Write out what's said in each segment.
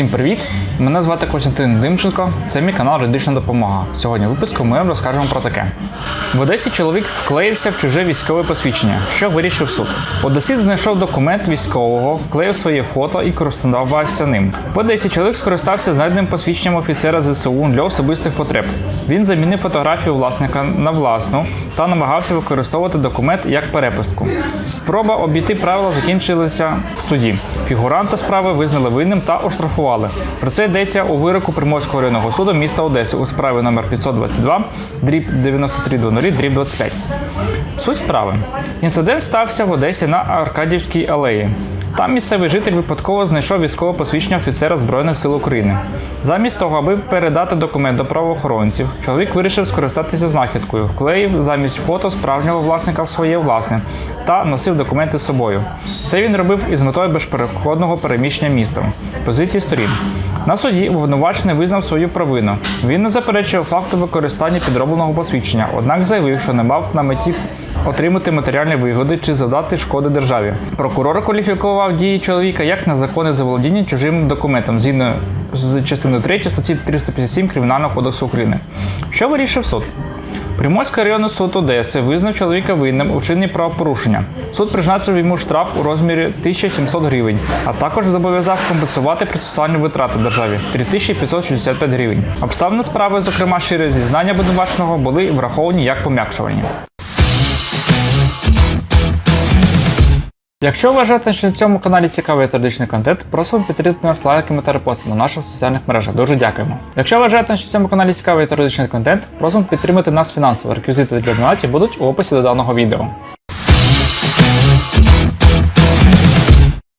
Всім привіт! Мене звати Костянтин Димченко. Це мій канал Юридична допомога. Сьогодні в випуску ми вам розкажемо про таке. В Одесі чоловік вклеївся в чуже військове посвідчення, що вирішив суд. Одесит знайшов документ військового, вклеїв своє фото і користувався ним. В Одесі чоловік скористався знайденим посвідченням офіцера ЗСУ для особистих потреб. Він замінив фотографію власника на власну та намагався використовувати документ як перепустку. Спроба обійти правила закінчилася в суді. Фігуранта справи визнали винним та оштрафували. Про це йдеться у вироку Приморського районного суду міста Одеси у справі номер 522 дріб 9300 дріб 25. Суть справи. Інцидент стався в Одесі на Аркадівській алеї. Там місцевий житель випадково знайшов військове посвідчення офіцера Збройних сил України. Замість того, аби передати документ до правоохоронців, чоловік вирішив скористатися знахідкою, вклеїв замість фото справжнього власника в своє власне та носив документи з собою. Це він робив із метою безпереходного переміщення містом. Позиції сторін. На суді обвинувачений визнав свою провину. Він не заперечував факту використання підробленого посвідчення, однак заявив, що не мав на меті отримати матеріальні вигоди чи завдати шкоди державі. Прокурор кваліфікував дії чоловіка як незаконне заволодіння чужим документом згідно з частиною 3 статті 357 Кримінального кодексу України. Що вирішив суд? Приморський районний суд Одеси визнав чоловіка винним у вчиненні правопорушення. Суд призначив йому штраф у розмірі 1700 гривень, а також зобов'язав компенсувати процесуальні витрати державі 3565 гривень. Обставини справи, зокрема через зізнання обвинуваченого, були враховані як пом'якшувані. Якщо вважаєте, що в цьому каналі цікавий юридичний контент, просимо підтримати нас лайками та репостами на наших соціальних мережах. Дуже дякуємо. Якщо вважаєте, що в цьому каналі цікавий юридичний контент, просимо підтримати нас фінансово. Реквізити для донатів будуть у описі до даного відео.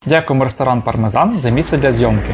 Дякуємо ресторан Пармезан за місце для зйомки.